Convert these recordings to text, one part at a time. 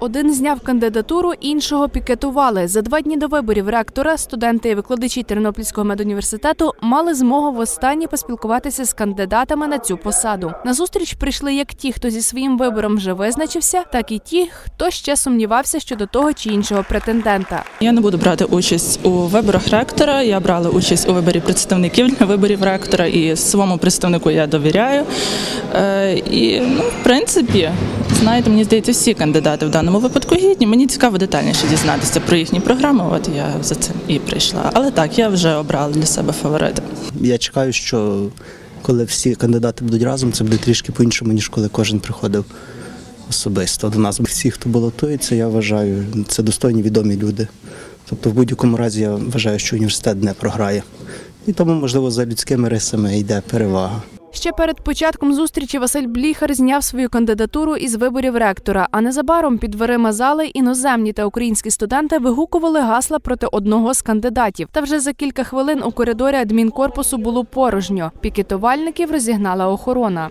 Один зняв кандидатуру, іншого пікетували. За два дні до виборів ректора студенти і викладачі Тернопільського медуніверситету мали змогу востаннє поспілкуватися з кандидатами на цю посаду. На зустріч прийшли як ті, хто зі своїм вибором вже визначився, так і ті, хто ще сумнівався щодо того чи іншого претендента. Я не буду брати участь у виборах ректора. Я брала участь у виборі представників для виборів ректора, і своєму представнику я довіряю. Е, і ну, в принципі, знаєте, мені здається, всі кандидати в даному випадку гідні. Мені цікаво детальніше дізнатися про їхні програми. От я за цим і прийшла. Але так, я вже обрала для себе фаворита. Я чекаю, що коли всі кандидати будуть разом, це буде трішки по-іншому, ніж коли кожен приходив особисто до нас. Всі, хто балотується, я вважаю, це достойні відомі люди. Тобто, в будь-якому разі я вважаю, що університет не програє. І тому, можливо, за людськими рисами йде перевага. Ще перед початком зустрічі Василь Бліхар зняв свою кандидатуру із виборів ректора. А незабаром під дверима зали іноземні та українські студенти вигукували гасла проти одного з кандидатів. Та вже за кілька хвилин у коридорі адмінкорпусу було порожньо. Пікетувальників розігнала охорона.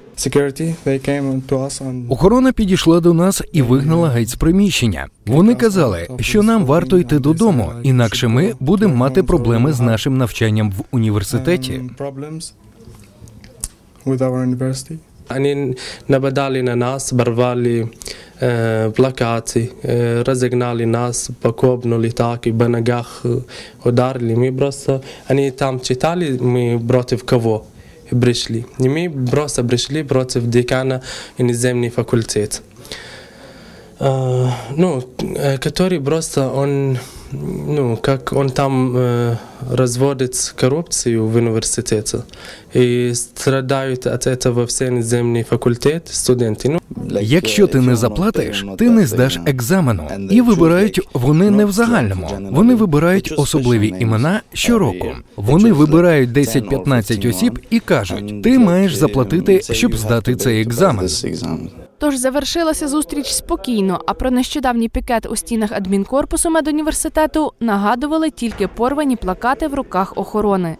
Охорона підійшла до нас і вигнала геть з приміщення. Вони казали, що нам варто йти додому, інакше ми будемо мати проблеми з нашим навчанням в університеті. um, problems with our university. Они нападали на нас, порвали э, плакаты, э, разогнали нас, покопнули так и по ногах э, ударили. Мы просто, они там читали, мы против кого пришли. И мы просто пришли против декана иноземный факультет. Э, ну, э, который просто он, ну, как он там э, разводит коррупцию в университете. И страдают от этого все иноземные факультеты, студенты. Ну, Якщо ти не заплатиш, ти не здаш екзамену. І вибирають вони не в загальному. Вони вибирають особливі імена щороку. Вони вибирають 10-15 осіб і кажуть: ти маєш заплатити, щоб здати цей екзамен. Тож завершилася зустріч спокійно. А про нещодавній пікет у стінах адмінкорпусу медуніверситету нагадували тільки порвані плакати в руках охорони.